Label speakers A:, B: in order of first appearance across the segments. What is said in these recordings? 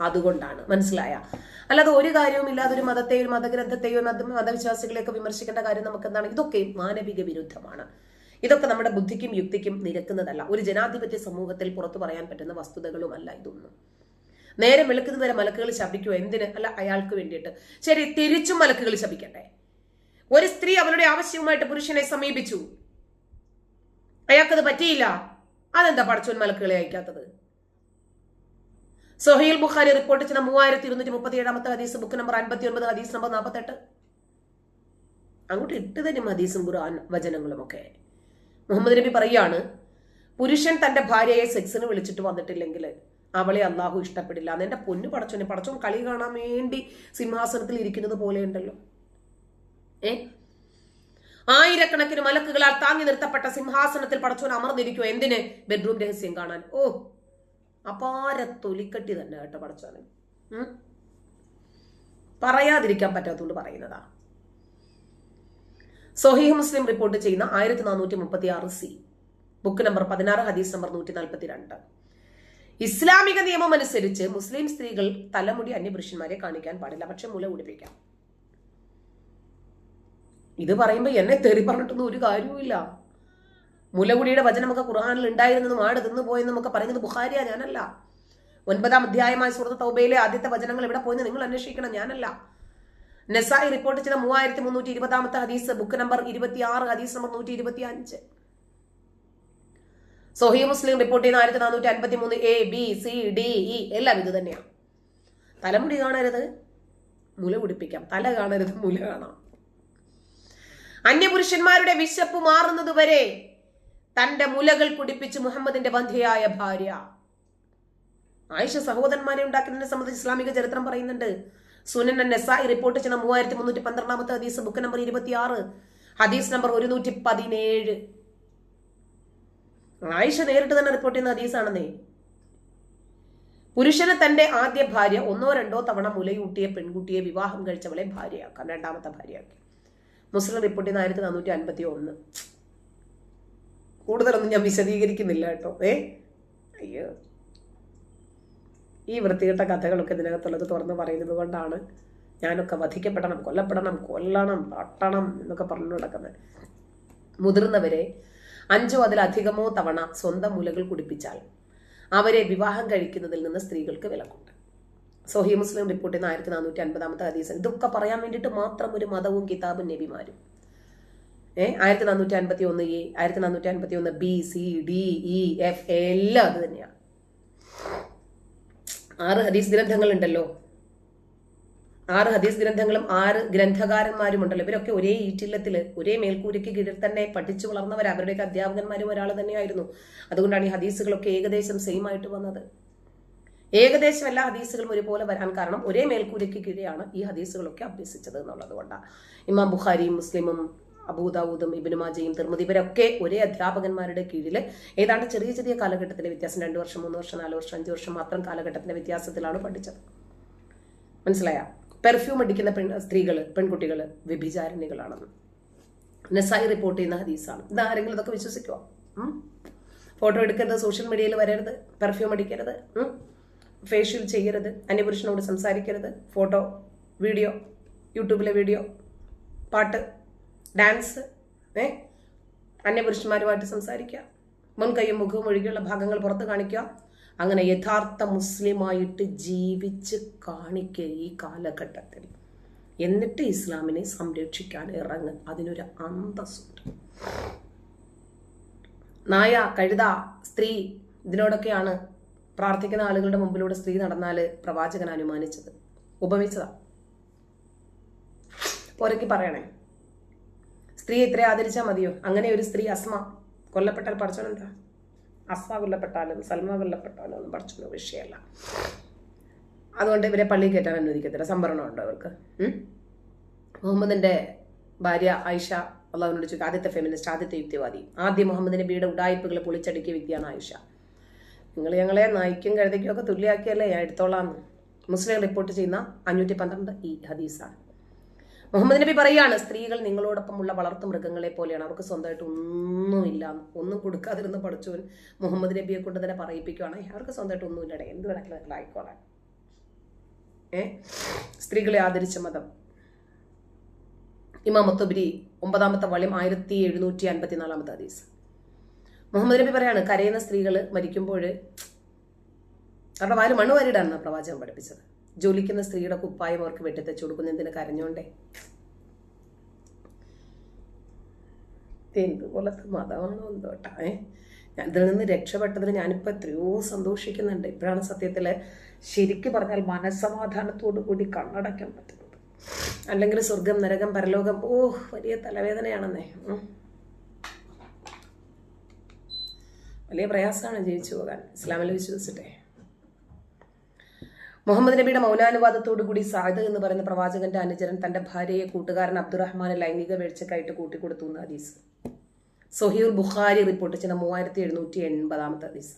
A: അതുകൊണ്ടാണ്. മനസ്സിലായ? അല്ലാതെ ഒരു കാര്യവും ഇല്ലാതെ ഒരു മതത്തെയോ ഒരു മതഗ്രന്ഥത്തെയോ മത മതവിശ്വാസികളെയൊക്കെ വിമർശിക്കേണ്ട കാര്യം നമുക്ക് എന്താണ് ഇതൊക്കെ മാനവിക വിരുദ്ധമാണ്. ഇതൊക്കെ നമ്മുടെ ബുദ്ധിക്കും യുക്തിക്കും നിരക്കുന്നതല്ല. ഒരു ജനാധിപത്യ സമൂഹത്തിൽ പുറത്തു പറയാൻ പറ്റുന്ന വസ്തുതകളുമല്ല ഇതൊന്നും. നേരെ വെളുക്കുന്നത് വരെ മലക്കുകൾ ശപിക്കുമോ എന്തിന്? അല്ല അയാൾക്ക് വേണ്ടിയിട്ട്. ശരി തിരിച്ചും മലക്കുകൾ ശപിക്കട്ടെ. ഒരു സ്ത്രീ അവളുടെ ആവശ്യവുമായിട്ട് പുരുഷനെ സമീപിച്ചു. അയാൾക്കത് പറ്റിയില്ല. അതെന്താ പടച്ചോൻ മലക്കുകളെ അയക്കാത്തത്? സൊഹീൽ ബുഖാരി റിപ്പോർട്ട് ചെയ്യുന്ന മൂവായിരത്തി ഇരുന്നൂറ്റി മുപ്പത്തി ഏഴാമത്തെ ഹദീസ് ബുക്ക് നമ്പർ അൻപത്തി ഒൻപത് ഹദീസ് നമ്പർ നാൽപ്പത്തെട്ട് അങ്ങോട്ട് ഇട്ട് തരും ഹദീസും ഖുർആൻ വചനങ്ങളും ഒക്കെ മുഹമ്മദ് നബി പറയാണ് പുരുഷൻ തന്റെ ഭാര്യയെ സെക്സിന് വിളിച്ചിട്ട് വന്നിട്ടില്ലെങ്കിൽ അവളെ അള്ളാഹു ഇഷ്ടപ്പെടില്ല. എന്ന് എന്റെ പൊന്നു പടച്ചോനെ പടച്ചോൻ കളി കാണാൻ വേണ്ടി സിംഹാസനത്തിൽ ഇരിക്കുന്നത് പോലെ ഉണ്ടല്ലോ. ഏ? ആയിരക്കണക്കിന് മലക്കുകളാൽ താങ്ങി നിർത്തപ്പെട്ട സിംഹാസനത്തിൽ പടച്ചോൻ അമർന്നിരിക്കുവോ. എന്തിന്? ബെഡ്റൂം രഹസ്യം കാണാൻ. ഓ അപാര തൊലിക്കട്ടി തന്നെ കേട്ടോ പടച്ചോനെ. പറയാതിരിക്കാൻ പറ്റാത്തതുകൊണ്ട് പറയുന്നതാ. സൊഹീഹ് മുസ്ലിം റിപ്പോർട്ട് ചെയ്യുന്ന ആയിരത്തി നാനൂറ്റി മുപ്പത്തി ആറ് സി. ബുക്ക് നമ്പർ പതിനാറ് ഹദീസ് നമ്പർ നൂറ്റി നാൽപ്പത്തി രണ്ട് ഇസ്ലാമിക നിയമം അനുസരിച്ച് മുസ്ലിം സ്ത്രീകൾ തലമുടി അന്യപുരുഷന്മാരെ കാണിക്കാൻ പാടില്ല. പക്ഷെ മുല ഉടിപ്പിക്കാം ഇത് പറയുമ്പോൾ എന്നെ തെറി പറഞ്ഞിട്ടൊന്നും ഒരു കാര്യവുമില്ല. മുലകുടിയുടെ വചനമൊക്കെ ഖുർആാനിൽ ഉണ്ടായിരുന്നതും ആട് തിന്നു പോയെന്നും ഒക്കെ പറയുന്നത് ബുഹാരിയ ഞാനല്ല. ഒൻപതാം അധ്യായമായ സുഹൃത്ത് തൗബയിലെ ആദ്യത്തെ വചനങ്ങൾ ഇവിടെ പോയെന്ന് നിങ്ങൾ അന്വേഷിക്കണം ഞാനല്ല. നെസായി റിപ്പോർട്ട് ചെയ്ത മൂവായിരത്തി മുന്നൂറ്റി ഇരുപതാമത്തെ ഹദീസ് ബുക്ക് നമ്പർ ഇരുപത്തി ആറ് ഹദീസ് നമ്പർ നൂറ്റി ഇരുപത്തി അഞ്ച് സൊഹി മുസ്ലിം റിപ്പോർട്ട് ചെയ്യുന്ന ആയിരത്തി നാനൂറ്റി അൻപത്തി മൂന്ന് A B C D E എല്ലാം ഇത് തന്നെയാണ് തലമുടി കാണരുത് മുല പിടിപ്പിക്കാം തല കാണരുത് മുല കാണാം. അന്യപുരുഷന്മാരുടെ വിശപ്പ് മാറുന്നത് വരെ തന്റെ മുലകൾ കുടിപ്പിച്ച് മുഹമ്മദിന്റെ ബന്ധിയായ ഭാര്യ. ആയിഷ സഹോദരന്മാരെ ഉണ്ടാക്കുന്നതിനെ സംബന്ധിച്ച് ഇസ്ലാമിക ചരിത്രം പറയുന്നുണ്ട്. സുനൻ നെസായി റിപ്പോർട്ട് ചെയ്യുന്ന മൂവായിരത്തി മുന്നൂറ്റി പന്ത്രണ്ടാമത്തെ ഹദീസ് ബുക്ക് നമ്പർ ഇരുപത്തി ആറ് ഹദീസ് നമ്പർ ഒരുന്നൂറ്റി പതിനേഴ് ആയിഷ നേരിട്ട് തന്നെ റിപ്പോർട്ട് ചെയ്യുന്ന ഹദീസാണെന്നേ. പുരുഷന് തന്റെ ആദ്യ ഭാര്യ ഒന്നോ രണ്ടോ തവണ മുലയൂട്ടിയ പെൺകുട്ടിയെ വിവാഹം കഴിച്ചവളെ ഭാര്യയാക്കാം. രണ്ടാമത്തെ ഭാര്യയാക്കി. മുസ്ലിം റിപ്പോർട്ട് ചെയ്യുന്ന ആയിരത്തി നാനൂറ്റി അൻപത്തി ഒന്ന് കൂടുതലൊന്നും ഞാൻ വിശദീകരിക്കുന്നില്ല കേട്ടോ. ഏ? അയ്യോ. ഈ വൃത്തികെട്ട കഥകളൊക്കെ ഇതിനകത്തുള്ളത് തുറന്ന് പറയുന്നത് കൊണ്ടാണ് ഞാനൊക്കെ വധിക്കപ്പെടണം കൊല്ലപ്പെടണം കൊല്ലണം പട്ടണം എന്നൊക്കെ പറഞ്ഞു നടക്കുന്നത്. മുതിർന്നവരെ അഞ്ചോ അതിലധികമോ തവണ സ്വന്തം മുലകൾ കുടിപ്പിച്ചാൽ അവരെ വിവാഹം കഴിക്കുന്നതിൽ നിന്ന് സ്ത്രീകൾക്ക് വിലക്കുണ്ട്. സൊഹി മുസ്ലിം റിപ്പോർട്ടിൽ നിന്ന് ആയിരത്തി നാനൂറ്റി അൻപതാമത്തെ ഹദീസൻ ഇതൊക്കെ പറയാൻ വേണ്ടിയിട്ട് മാത്രം ഒരു മതവും കിതാബും നബിമാരും ഏ? ആയിരത്തി നാനൂറ്റി അൻപത്തി ഒന്ന് എ ആയിരത്തി നാനൂറ്റി അൻപത്തി ഒന്ന് B C D E F എല്ലാം അത് തന്നെയാണ് ആറ് ഹദീസ് ഗ്രന്ഥങ്ങൾ ഉണ്ടല്ലോ ആറ് ഹദീസ് ഗ്രന്ഥങ്ങളും ആറ് ഗ്രന്ഥകാരന്മാരും ഉണ്ടല്ലോ ഇവരൊക്കെ ഒരേ ഈറ്റില്ലത്തിൽ ഒരേ മേൽക്കൂരയ്ക്ക് കീഴിൽ തന്നെ പഠിച്ചു വളർന്നവർ അവരുടെയൊക്കെ അധ്യാപകന്മാരും ഒരാൾ തന്നെയായിരുന്നു. അതുകൊണ്ടാണ് ഈ ഹദീസുകളൊക്കെ ഏകദേശം സെയിം ആയിട്ട് വന്നത്. ഏകദേശം എല്ലാ ഹദീസുകളും ഒരുപോലെ വരാൻ കാരണം ഒരേ മേൽക്കൂരയ്ക്ക് കീഴെയാണ് ഈ ഹദീസുകളൊക്കെ അഭ്യസിച്ചത് എന്നുള്ളത് കൊണ്ടാണ് ഇമാം ബുഖാരിയും മുസ്ലിമും അബൂദാവൂദും ഇബിനുമാജയും തിർമതി ഇവരൊക്കെ ഒരേ അധ്യാപകന്മാരുടെ കീഴിൽ ഏതാണ്ട് ചെറിയ ചെറിയ കാലഘട്ടത്തിലെ വ്യത്യാസം രണ്ട് വർഷം മൂന്ന് വർഷം നാല് വർഷം അഞ്ച് വർഷം മാത്രം കാലഘട്ടത്തിന്റെ വ്യത്യാസത്തിലാണ് പഠിച്ചത്. മനസ്സിലായ? പെർഫ്യൂം അടിക്കുന്ന പെൺ സ്ത്രീകൾ പെൺകുട്ടികൾ വ്യഭിചാരണികളാണെന്ന്. നെസായി റിപ്പോർട്ട് ചെയ്യുന്ന ഹദീസാണ്. ഇത് ആരെങ്കിലും ഇതൊക്കെ വിശ്വസിക്കുമോ ഫോട്ടോ എടുക്കരുത് സോഷ്യൽ മീഡിയയിൽ വരരുത് പെർഫ്യൂം അടിക്കരുത് ഫേഷ്യൽ ചെയ്യരുത് അന്യപുരുഷനോട് സംസാരിക്കരുത് ഫോട്ടോ വീഡിയോ യൂട്യൂബിലെ വീഡിയോ പാട്ട് ഡാൻസ് ഏ? അന്യപുരുഷന്മാരുമായിട്ട് സംസാരിക്കുക. മുൻകൈയും മുഖവും ഒഴികെയുള്ള ഭാഗങ്ങൾ പുറത്ത് കാണിക്കുക. അങ്ങനെ യഥാർത്ഥ മുസ്ലിമായിട്ട് ജീവിച്ച് കാണിക്കുക ഈ കാലഘട്ടത്തിൽ. എന്നിട്ട് ഇസ്ലാമിനെ സംരക്ഷിക്കാൻ ഇറങ്ങുക അതിനൊരു അന്തസ്സുണ്ട്. നായ കഴുത സ്ത്രീ ഇതിനോടൊക്കെയാണ് പ്രാർത്ഥിക്കുന്ന ആളുകളുടെ മുമ്പിലൂടെ സ്ത്രീ നടന്നാൽ പ്രവാചകൻ അനുമാനിച്ചത്. ഉപമിച്ചതാ. പോരക്ക് പറയണേ. സ്ത്രീ ഇത്ര ആദരിച്ചാൽ മതിയോ? അങ്ങനെ ഒരു സ്ത്രീ അസ്മ കൊല്ലപ്പെട്ടാൽ പഠിച്ചോനെന്താ അസ്മ കൊല്ലപ്പെട്ടാലും സൽമ കൊല്ലപ്പെട്ടാലും ഒന്നും പറിച്ചു വിഷയമല്ല. അതുകൊണ്ട് ഇവരെ പള്ളി കയറ്റാൻ അനുവദിക്കത്തില്ല. സംവരണമുണ്ട് അവർക്ക്? മുഹമ്മദിന്റെ ഭാര്യ ആയിഷ അള്ളാഹുവിനോട് ചോദിക്കും ആദ്യത്തെ ഫെമിനിസ്റ്റ് ആദ്യത്തെ യുക്തിവാദി. ആദ്യം മുഹമ്മദിന്റെ വീട് ഉടായ്പകൾ പൊളിച്ചടുക്കിയ വ്യക്തിയാണ് ആയിഷ. നിങ്ങൾ ഞങ്ങളെ നായിക്കും കഴുതയ്ക്കും ഒക്കെ തുല്യാക്കിയല്ലേ ഞാൻ എടുത്തോളാം മുസ്ലിം റിപ്പോർട്ട് ചെയ്യുന്ന അഞ്ഞൂറ്റി പന്ത്രണ്ട് ഈ ഹദീസാണ്. മുഹമ്മദ് നബി പറയാണ് സ്ത്രീകൾ നിങ്ങളോടൊപ്പമുള്ള വളർത്തു മൃഗങ്ങളെ പോലെയാണ്. അവർക്ക് സ്വന്തമായിട്ട് ഒന്നുമില്ല. ഒന്നും കൊടുക്കാതിരുന്ന് പഠിച്ചവൻ മുഹമ്മദ് നബിയെ കൊണ്ട് തന്നെ പറയിപ്പിക്കുകയാണ് അവർക്ക് സ്വന്തമായിട്ട് ഒന്നുമില്ലടേ എന്ത് വേണമെങ്കിലും ആയിക്കോളാം ഏ? സ്ത്രീകളെ ആദരിച്ച മതം. ഇമാമത്തുബരി ഒമ്പതാമത്തെ വള്യം ആയിരത്തി എഴുന്നൂറ്റി അൻപത്തി നാലാമത്തെ ഹദീസ്. മുഹമ്മദ് നബി പറയാണ് കരയുന്ന സ്ത്രീകൾ മരിക്കുമ്പോൾ അവരുടെ വാൽ മണ്ണ് വാരിടാണെന്നാണ് പ്രവാചകൻ പഠിപ്പിച്ചത്. ജോലിക്കുന്ന സ്ത്രീയുടെ കുപ്പായം അവർക്ക് വെട്ടിത്തച്ചു കൊടുക്കുന്ന. എന്തിനു കരഞ്ഞോണ്ടേ? എന്തുപോലത്തെ മതമാണോ എന്തോട്ടാ ഏ? ഇതിൽ നിന്ന് രക്ഷപ്പെട്ടതിൽ ഞാനിപ്പോൾ എത്രയോ സന്തോഷിക്കുന്നുണ്ട്. ഇപ്പോഴാണ് സത്യത്തിൽ ശരിക്ക് പറഞ്ഞാൽ മനസ്സമാധാനത്തോടു കൂടി കണ്ണടയ്ക്കാൻ പറ്റുന്നത്. അല്ലെങ്കിൽ സ്വർഗം നരകം പരലോകം ഓ വലിയ തലവേദനയാണെന്നേ. വലിയ പ്രയാസമാണ് ജീവിച്ചു പോകാൻ. ഇസ്ലാമിൽ വിശ്വസിച്ചിട്ടേ. മുഹമ്മദ് നബിയുടെ മൗനാനുവാദത്തോടു കൂടി സാദ് എന്ന് പറയുന്ന പ്രവാചകന്റെ അനുചരൻ തന്റെ ഭാര്യയെ കൂട്ടുകാരൻ അബ്ദുറഹ്മാനെ ലൈംഗിക വീഴ്ചക്കായിട്ട് കൂട്ടിക്കൊടുത്തു എന്ന ഹദീസ്. സൊഹീർ ബുഖാരി റിപ്പോർട്ട് ചെയ്യുന്ന മൂവായിരത്തി എഴുന്നൂറ്റി എൺപതാമത്തെ ഹദീസ്.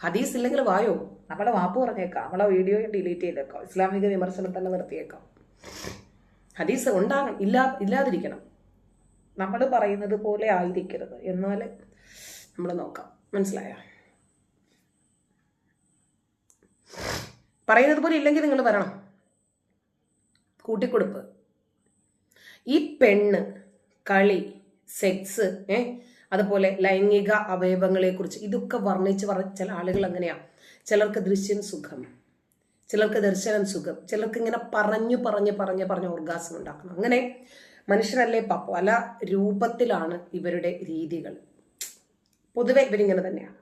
A: ഹദീസ് ഇല്ലെങ്കിൽ വായോ? നമ്മളെ വാപ്പ് പറഞ്ഞേക്കാം. നമ്മളെ വീഡിയോ ഡിലീറ്റ് ചെയ്തേക്കാം. ഇസ്ലാമിക വിമർശനം തന്നെ നിർത്തിയേക്കാം. ഹദീസ് ഉണ്ടാകണം ഇല്ലാ ഇല്ലാതിരിക്കണം. നമ്മൾ പറയുന്നത് പോലെ ആയിരിക്കരുത്. എന്നാൽ നമ്മൾ നോക്കാം. മനസ്സിലായോ? പറയുന്നത് പോലെ ഇല്ലെങ്കിൽ നിങ്ങൾ വരണം. കൂട്ടിക്കൊടുപ്പ്. ഈ പെണ്ണ് കളി സെക്സ് ഏ അതുപോലെ ലൈംഗിക അവയവങ്ങളെ കുറിച്ച് ഇതൊക്കെ വർണിച്ച് പറഞ്ഞ ചില ആളുകൾ അങ്ങനെയാ. ചിലർക്ക് ദൃശ്യം സുഖം ചിലർക്ക് ദർശനം സുഖം ചിലർക്ക് ഇങ്ങനെ പറഞ്ഞു പറഞ്ഞ് പറഞ്ഞ് പറഞ്ഞ് ഓർഗാസം ഉണ്ടാക്കണം അങ്ങനെ മനുഷ്യരല്ലേ പല രൂപത്തിലാണ് ഇവരുടെ രീതികൾ. പൊതുവെ ഇവരിങ്ങനെ തന്നെയാണ്.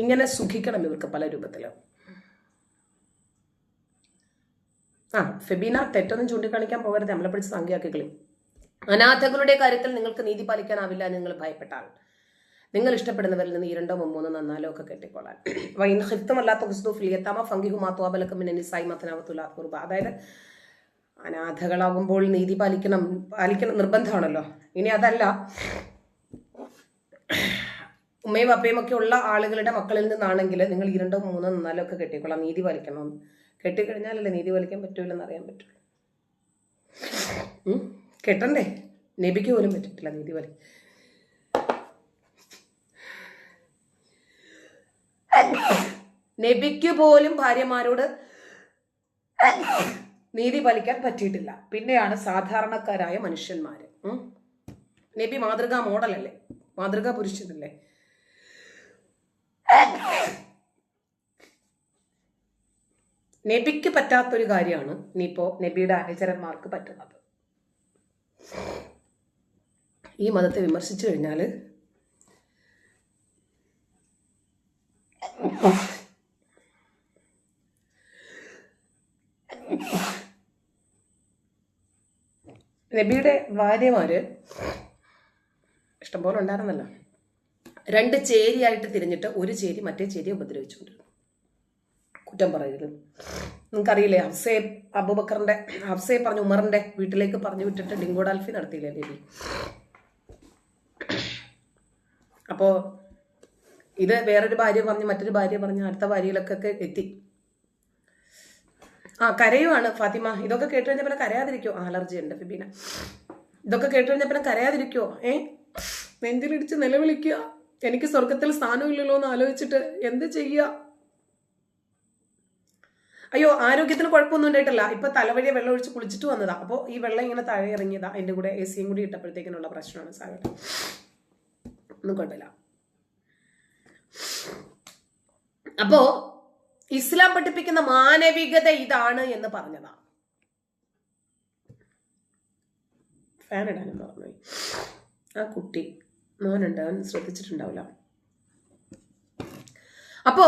A: ഇങ്ങനെ സുഖിക്കണം ഇവർക്ക് പല രൂപത്തിലും. ആ ഫെബീന തെറ്റൊന്നും ചൂണ്ടിക്കാണിക്കാൻ പോകരുത്. നമ്മളെ പിടിച്ച് സംഖ്യയാക്കിക്കളി. അനാഥകളുടെ കാര്യത്തിൽ നിങ്ങൾക്ക് നീതി പാലിക്കാനാവില്ല നിങ്ങൾ ഭയപ്പെട്ടാൽ. നിങ്ങൾ ഇഷ്ടപ്പെടുന്നവരിൽ നിന്ന് ഇരണ്ടോ രണ്ടോ മൂന്നോ നന്നാലോ ഒക്കെ കെട്ടിക്കൊള്ളാൻ. വൈൻ ഹിത്തമല്ലാത്ത ഫംഗിഹു മാത്തുവാബലക്കമിൻ നിസായി അതായത് അനാഥകളാകുമ്പോൾ നീതി പാലിക്കണം പാലിക്കണം നിർബന്ധമാണല്ലോ. ഇനി അതല്ല. ഉമ്മയും അപ്പയും ഒക്കെ ഉള്ള ആളുകളുടെ മക്കളിൽ നിന്നാണെങ്കിൽ നിങ്ങൾ ഈ രണ്ടോ മൂന്നോ നാലോ ഒക്കെ കെട്ടിക്കൊള്ളാം നീതി പാലിക്കണമെന്ന്. കെട്ടിക്കഴിഞ്ഞാലല്ലേ നീതി പാലിക്കാൻ പറ്റൂലെന്ന് അറിയാൻ പറ്റുള്ളൂ? കെട്ടണ്ടേ? നബിക്ക് പോലും പറ്റിട്ടില്ല നീതി പാലി നബിക്ക് പോലും ഭാര്യമാരോട് നീതി പാലിക്കാൻ പറ്റിയിട്ടില്ല. പിന്നെയാണ് സാധാരണക്കാരായ മനുഷ്യന്മാര്? നബി മാതൃകാ മോഡലല്ലേ? മാതൃകാ പുരുഷനല്ലേ? നബിക്ക് പറ്റാത്തൊരു കാര്യമാണ് ഇനിയിപ്പോ നബിയുടെ അനുചരന്മാർക്ക് പറ്റുന്നത്. ഈ മതത്തെ വിമർശിച്ചു കഴിഞ്ഞാൽ നബിയുടെ ഭാര്യമാര് ഇഷ്ടംപോലെ ഉണ്ടായിരുന്നല്ലോ. രണ്ട് ചേരിയായിട്ട് തിരിഞ്ഞിട്ട് ഒരു ചേരി മറ്റേ ചേരിയെ ഉപദ്രവിച്ചുകൊണ്ടിരുന്നു. കുറ്റം പറയരുത്. നിങ്ങൾക്കറിയില്ലേ ഹഫ്സെ അബൂബക്കറിന്റെ ഹഫ്സയെ പറഞ്ഞു ഉമറിന്റെ വീട്ടിലേക്ക് പറഞ്ഞു വിട്ടിട്ട് ഡിങ്കോഡാൽഫി നടത്തിയില്ലേ ബേബി? അപ്പോ ഇത് വേറൊരു ഭാര്യ പറഞ്ഞു മറ്റൊരു ഭാര്യ പറഞ്ഞു അടുത്ത ഭാര്യയിലൊക്കെ എത്തി. ആ കരയുവാണ് ഫാത്തിമ. ഇതൊക്കെ കേട്ട് കഴിഞ്ഞപ്പോൾ കരയാതിരിക്കോ അലർജി ഉണ്ട് ഫിബീന. ഇതൊക്കെ കേട്ട് കഴിഞ്ഞപ്പോൾ കരയാതിരിക്കോ ഏ? നെഞ്ചിലിടിച്ച് നിലവിളിക്കുക. എനിക്ക് സ്വർഗത്തിൽ സ്ഥാനമില്ലല്ലോ എന്ന് ആലോചിച്ചിട്ട് എന്ത് ചെയ്യുക അയ്യോ ആരോഗ്യത്തിന് കുഴപ്പമൊന്നും ഉണ്ടായിട്ടില്ല. ഇപ്പൊ തലവഴിയെ വെള്ളം ഒഴിച്ച് കുളിച്ചിട്ട് വന്നതാ. അപ്പോ ഈ വെള്ളം ഇങ്ങനെ താഴെ ഇറങ്ങിയതാ. അതിന്റെ കൂടെ എ സിയും കൂടി ഇട്ടപ്പോഴത്തേക്കിനുള്ള പ്രശ്നമാണ് സാഗർ. ഒന്നും കുഴപ്പമില്ല. അപ്പോ ഇസ്ലാം പഠിപ്പിക്കുന്ന മാനവികത ഇതാണ് എന്ന് പറഞ്ഞതാ. ഫാൻ ഇടാനും പറഞ്ഞു ആ കുട്ടി മോനുണ്ട് അവൻ ശ്രദ്ധിച്ചിട്ടുണ്ടാവില്ല. അപ്പോ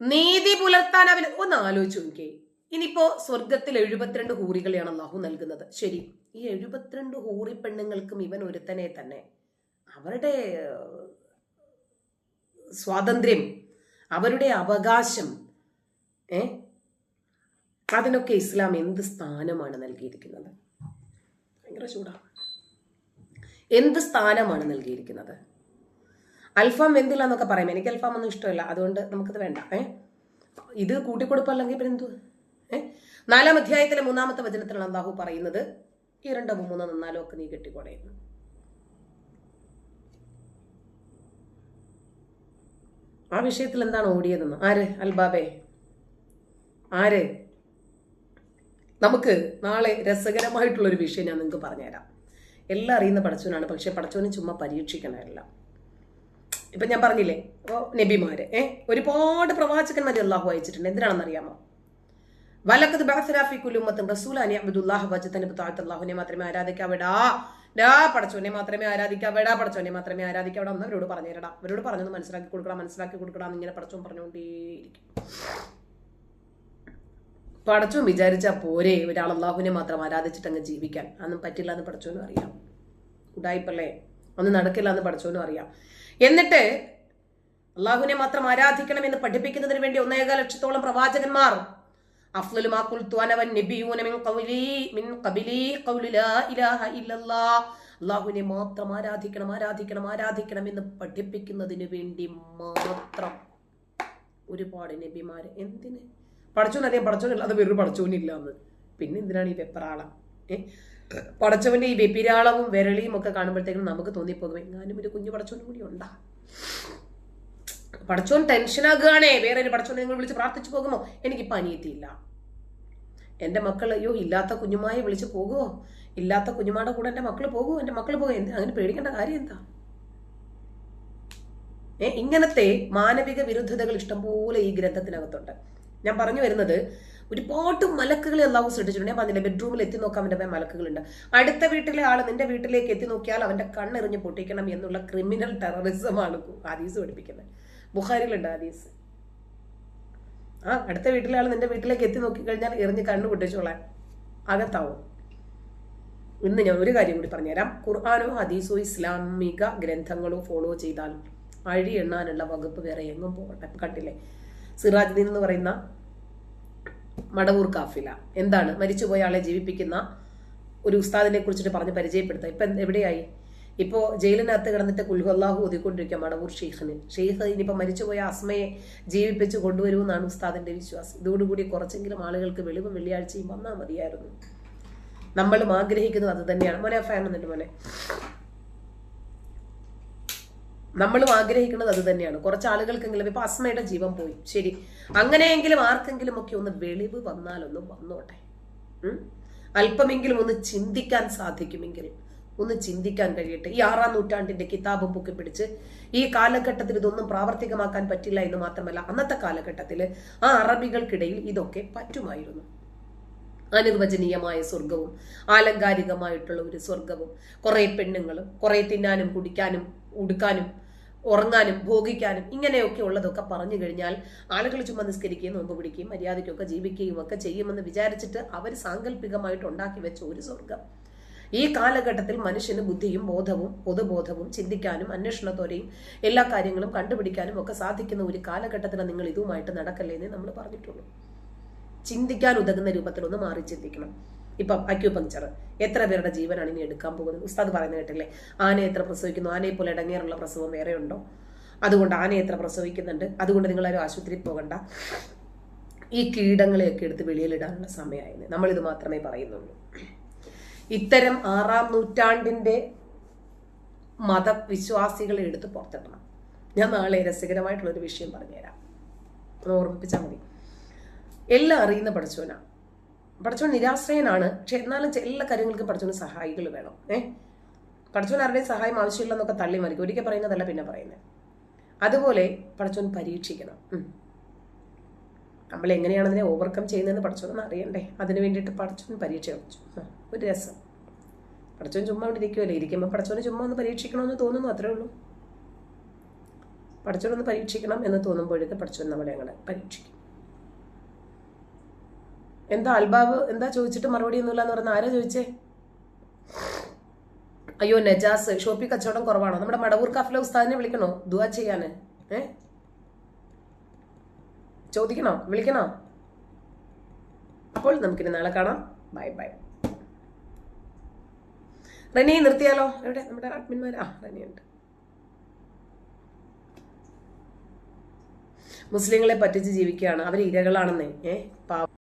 A: നീതി പുലർത്താൻ അവന് ഒന്ന് ആലോചിച്ചു നോക്കി ഇനിയിപ്പോ സ്വർഗത്തിൽ എഴുപത്തിരണ്ട് ഹൂറികളെയാണ് അള്ളാഹു നൽകുന്നത്. ശരി ഈ എഴുപത്തിരണ്ട് ഹൂറി പെണ്ണുങ്ങൾക്കും ഇവൻ ഒരുത്തനെ തന്നെ. അവരുടെ സ്വാതന്ത്ര്യം അവരുടെ അവകാശം ഏ? അതിനൊക്കെ ഇസ്ലാം എന്ത് സ്ഥാനമാണ് നൽകിയിരിക്കുന്നത്? ഭയങ്കര ചൂടാണ് എന്ത് സ്ഥാനമാണ് നൽകിയിരിക്കുന്നത്? അൽഫാം എന്തില്ല എന്നൊക്കെ പറയും. എനിക്ക് അൽഫാം ഒന്നും ഇഷ്ടമല്ല. അതുകൊണ്ട് നമുക്കത് വേണ്ട. ഏ? ഇത് കൂട്ടിക്കൊടുപ്പല്ലെങ്കിൽ പിന്നെ എന്തു ഏ? നാലാം അധ്യായത്തിലെ മൂന്നാമത്തെ വചനത്തിലാണ് അള്ളാഹു പറയുന്നത് ഈ രണ്ടോ മൂന്നോ നന്നാലോ ഒക്കെ നീ കെട്ടിക്കൊടയുന്നു ആ വിഷയത്തിൽ എന്താണ് ഓടിയതെന്ന്? ആര്? അൽബാബേ. ആര്? നമുക്ക് നാളെ രസകരമായിട്ടുള്ളൊരു വിഷയം ഞാൻ നിങ്ങൾക്ക് പറഞ്ഞുതരാം. എല്ലാം അറിയുന്ന പടച്ചവനാണ് പക്ഷെ പടച്ചവനെ ചുമ്മാ പരീക്ഷിക്കണമല്ല. ഇപ്പം ഞാൻ പറഞ്ഞില്ലേ ഓ നബിമാര് ഏ ഒരുപാട് പ്രവാചകന്മാർ അള്ളാഹു അയച്ചിട്ടുണ്ട്. എന്തിനാണെന്ന് അറിയാമോ? വലക്കത് ബാസരാഫി കുലുമത്തും റസൂലാനി അബ്ദുല്ലാഹ് വജത്തന് അള്ളാഹുനെ മാത്രമേ ആരാധിക്കാവിടാ ഡാ പടച്ചോനെ മാത്രമേ ആരാധിക്കാവിടാ പടച്ചോനെ മാത്രമേ ആരാധിക്കാവിടാ എന്ന് അവരോട് പറഞ്ഞു തരടാ അവരോട് പറഞ്ഞത് മനസ്സിലാക്കി കൊടുക്കണം മനസ്സിലാക്കി കൊടുക്കണം എന്നിങ്ങനെ പടച്ചോൻ പറഞ്ഞുകൊണ്ടേയിരിക്കും. പടച്ചോൻ വിചാരിച്ചാൽ പോരെ. ഒരാൾ അള്ളാഹുവിനെ മാത്രം ആരാധിച്ചിട്ട് അങ്ങ് ജീവിക്കാൻ. അന്നും പറ്റില്ല എന്ന് പടച്ചോനും അറിയാം. ഉടായിപ്പല്ലേ? അന്ന് നടക്കില്ല എന്ന് പടച്ചോനും അറിയാം. എന്നിട്ട് അള്ളാഹുവിനെ മാത്രം ആരാധിക്കണം എന്ന് പഠിപ്പിക്കുന്നതിന് വേണ്ടി ഒന്നേകാല ലക്ഷത്തോളം പ്രവാചകന്മാർ. അള്ളാഹുവിനെ മാത്രം ആരാധിക്കണം ആരാധിക്കണം ആരാധിക്കണം എന്ന് പഠിപ്പിക്കുന്നതിന് വേണ്ടി മാത്രം ഒരുപാട് നബിമാര് എന്തിന് പടച്ചോനറിയാം അത് വേറൊരു പടച്ചോനില്ല എന്ന് പിന്നെ എന്തിനാണ് ഈ വെപ്പറാളം ഏ? പടച്ചവന്റെ ഈ വെപ്പിരാളവും വിരളിയും ഒക്കെ കാണുമ്പോഴത്തേക്കും നമുക്ക് തോന്നിപ്പോകും എങ്ങാനും ഒരു കുഞ്ഞു പടച്ചോനും കൂടി ഉണ്ടാ? പടച്ചോൻ ടെൻഷനാകുകയാണേ വേറെ ഒരു പടച്ചോനെ നിങ്ങൾ വിളിച്ച് പ്രാർത്ഥിച്ചു പോകുമോ? എനിക്ക് പനിയെത്തിയില്ല എന്റെ മക്കൾ അയ്യോ ഇല്ലാത്ത കുഞ്ഞുമായി വിളിച്ച് പോകുമോ ഇല്ലാത്ത കുഞ്ഞുമാടെ കൂടെ എന്റെ മക്കൾ പോകുമോ എന്റെ മക്കൾ പോകുമോ അങ്ങനെ പേടിക്കേണ്ട കാര്യം എന്താ? ഏ ഇങ്ങനത്തെ മാനവിക വിരുദ്ധതകൾ ഇഷ്ടംപോലെ ഈ ഗ്രന്ഥത്തിനകത്തുണ്ട്. ഞാൻ പറഞ്ഞു വരുന്നത് ഒരുപാട് മലക്കുകൾ അള്ളാഹു സൃഷ്ടിച്ചിട്ടുണ്ട് ഞാൻ പറഞ്ഞില്ല ബെഡ്റൂമിൽ എത്തി നോക്കാൻ അവന്റെ മലക്കുകളുണ്ട്. അടുത്ത വീട്ടിലെ ആൾ നിന്റെ വീട്ടിലേക്ക് എത്തി നോക്കിയാൽ അവന്റെ കണ്ണെറിഞ്ഞ് പൊട്ടിക്കണം എന്നുള്ള ക്രിമിനൽ ടെററിസം ആണ് ഹദീസ് പഠിപ്പിക്കുന്നത്. ബുഹാരികളുണ്ട് ഹദീസ്. ആ അടുത്ത വീട്ടിലെ ആൾ നിന്റെ വീട്ടിലേക്ക് എത്തി നോക്കിക്കഴിഞ്ഞാൽ എറിഞ്ഞ് കണ്ണ് പൊട്ടിച്ചോളാൻ അകത്താവും. ഇന്ന് ഞാൻ ഒരു കാര്യം കൂടി പറഞ്ഞുതരാം. ഖുർആാനോ ഹദീസോ ഇസ്ലാമിക ഗ്രന്ഥങ്ങളോ ഫോളോ ചെയ്താൽ അഴി എണ്ണാനുള്ള വകുപ്പ് വേറെ എങ്ങും പോകട്ടെ കണ്ടില്ലേ? സിറാജുദ്ദീൻ എന്ന് പറയുന്ന മടവൂർ കാഫില. എന്താണ്? മരിച്ചുപോയ ആളെ ജീവിപ്പിക്കുന്ന ഒരു ഉസ്താദിനെ കുറിച്ചിട്ട് പറഞ്ഞ് പരിചയപ്പെടുത്തുക ഇപ്പം എവിടെയായി? ഇപ്പോൾ ജയിലിനകത്ത് കിടന്നിട്ട് കുൽഹല്ലാഹു ഒതുക്കൊണ്ടിരിക്കുക മടവൂർ ഷെയ്ഖിന്. ഷെയ്ഖ് ഇനിയിപ്പോൾ മരിച്ചുപോയ അസ്മയെ ജീവിപ്പിച്ച് കൊണ്ടുവരുമെന്നാണ് ഉസ്താദിന്റെ വിശ്വാസം. ഇതോടുകൂടി കുറച്ചെങ്കിലും ആളുകൾക്ക് വെളിവും വെള്ളിയാഴ്ചയും വന്നാൽ മതിയായിരുന്നു. നമ്മളും ആഗ്രഹിക്കുന്നത് അത് തന്നെയാണ്. മോനെ ഫാൻ എന്നിട്ട് മോനെ. നമ്മളും ആഗ്രഹിക്കുന്നത് അത് തന്നെയാണ്. കുറച്ച് ആളുകൾക്കെങ്കിലും ഇപ്പൊ അസ്മയുടെ ജീവൻ പോയി. ശരി. അങ്ങനെയെങ്കിലും ആർക്കെങ്കിലും ഒക്കെ ഒന്ന് വെളിവ് വന്നാലൊന്ന് വന്നോട്ടെ. അല്പമെങ്കിലും ഒന്ന് ചിന്തിക്കാൻ സാധിക്കുമെങ്കിൽ ഒന്ന് ചിന്തിക്കാൻ കഴിയട്ടെ. ഈ ആറാം നൂറ്റാണ്ടിന്റെ കിതാബും പൊക്കി പിടിച്ച് ഈ കാലഘട്ടത്തിൽ ഇതൊന്നും പ്രാവർത്തികമാക്കാൻ പറ്റില്ല എന്ന് മാത്രമല്ല അന്നത്തെ കാലഘട്ടത്തിൽ ആ അറബികൾക്കിടയിൽ ഇതൊക്കെ പറ്റുമായിരുന്നു. അനിർവചനീയമായ സ്വർഗവും ആലങ്കാരികമായിട്ടുള്ള ഒരു സ്വർഗവും കുറെ പെണ്ണുങ്ങളും കുറെ തിന്നാനും കുടിക്കാനും ഉടുക്കാനും ഉറങ്ങാനും ഭോഗിക്കാനും ഇങ്ങനെയൊക്കെ ഉള്ളതൊക്കെ പറഞ്ഞു കഴിഞ്ഞാൽ ആളുകൾ ചുമ്മാ നിസ്കരിക്കുകയും നോമ്പ് പിടിക്കുകയും മര്യാദയ്ക്കൊക്കെ ജീവിക്കുകയും ഒക്കെ ചെയ്യുമെന്ന് വിചാരിച്ചിട്ട് അവർ സാങ്കല്പികമായിട്ട് ഉണ്ടാക്കി വെച്ച ഒരു സ്വർഗം ഈ കാലഘട്ടത്തിൽ മനുഷ്യന് ബുദ്ധിയും ബോധവും പൊതുബോധവും ചിന്തിക്കാനും അന്വേഷണത്തോടെയും എല്ലാ കാര്യങ്ങളും കണ്ടുപിടിക്കാനും ഒക്കെ സാധിക്കുന്ന ഒരു കാലഘട്ടത്തിലാണ് നിങ്ങൾ ഇതുമായിട്ട് നടക്കല്ലേ എന്ന് നമ്മൾ പറഞ്ഞിട്ടുള്ളൂ. ചിന്തിക്കാൻ ഉതകുന്ന രൂപത്തിലൊന്ന് മാറി ചിന്തിക്കണം. ഇപ്പം അക്യൂപങ്ചർ എത്ര പേരുടെ ജീവനാണ് ഇനി എടുക്കാൻ പോകുന്നത്? ഉസ്താദ് പറയുന്നത് കേട്ടില്ലേ? ആന എത്ര പ്രസവിക്കുന്നു? ആനയെ പോലെ ഇടങ്ങേറുള്ള പ്രസവം വേറെ ഉണ്ടോ? അതുകൊണ്ട് ആന എത്ര പ്രസവിക്കുന്നുണ്ട്? അതുകൊണ്ട് നിങ്ങളാരും ആശുപത്രിയിൽ പോകണ്ട. ഈ കീടങ്ങളെയൊക്കെ എടുത്ത് വെളിയിലിടാനുള്ള സമയമായിരുന്നു നമ്മളിത് മാത്രമേ പറയുന്നുള്ളൂ. ഇത്തരം ആറാം നൂറ്റാണ്ടിന്റെ മതവിശ്വാസികളെ എടുത്ത് പുറത്തിടണം. ഞാൻ നാളെ രസകരമായിട്ടുള്ള ഒരു വിഷയം പറഞ്ഞുതരാം. ഓർമ്മിപ്പിച്ചാൽ മതി. എല്ലാം അറിയുന്ന പഠിച്ചവനാണ് പഠിച്ചവൻ നിരാശ്രയനാണ്. പക്ഷെ എന്നാലും എല്ലാ കാര്യങ്ങൾക്കും പഠിച്ചവന് സഹായികൾ വേണം. ഏഹ് പഠിച്ചവൻ ആരുടെയും സഹായം ആവശ്യമില്ലെന്നൊക്കെ തള്ളി മറിക്കും. ഒരിക്കൽ പറയുന്നതല്ല പിന്നെ പറയുന്നത് അതുപോലെ പഠിച്ചവൻ പരീക്ഷിക്കണം. നമ്മൾ എങ്ങനെയാണ് അതിനെ ഓവർകം ചെയ്യുന്നതെന്ന് പഠിച്ചോന്ന് അറിയണ്ടേ? അതിന് വേണ്ടിയിട്ട് പഠിച്ചവൻ പരീക്ഷ വെച്ചു. ഒരു രസം. പഠിച്ചവൻ ചുമ്മാ അവിടെ ഇരിക്കുമല്ലേ ഇരിക്കുമ്പോൾ പഠിച്ചവന് ചുമ്മാ ഒന്ന് പരീക്ഷിക്കണമെന്ന് തോന്നുന്നു അത്രേ ഉള്ളൂ. പഠിച്ചവനൊന്ന് പരീക്ഷിക്കണം എന്ന് തോന്നുമ്പോഴേക്ക് പഠിച്ചവൻ നമ്മളെ അങ്ങനെ പരീക്ഷിക്കും. എന്താ അൽബാബ് എന്താ ചോദിച്ചിട്ട് മറുപടി ഒന്നുമില്ല എന്ന് പറഞ്ഞ? ആരാ ചോദിച്ചേ? അയ്യോ നജാസ്. ഷോപ്പി കച്ചവടം കുറവാണോ? നമ്മുടെ മടവൂർ കാഫിലെ ഉസ്താദിനെ വിളിക്കണോ? ദുവാ ചെയ്യാന്. ഏ? ചോദിക്കണോ? വിളിക്കണോ? അപ്പോൾ നമുക്കിനി നാളെ കാണാം. Bye bye. റനി നിർത്തിയാലോ? എവിടെ? നമ്മുടെ അഡ്മിന്മാർ ആ റനിയുണ്ട് മുസ്ലിങ്ങളെ പറ്റിച്ച് ജീവിക്കുകയാണ്. അവർ ഇരകളാണെന്നേ. ഏ? പാവം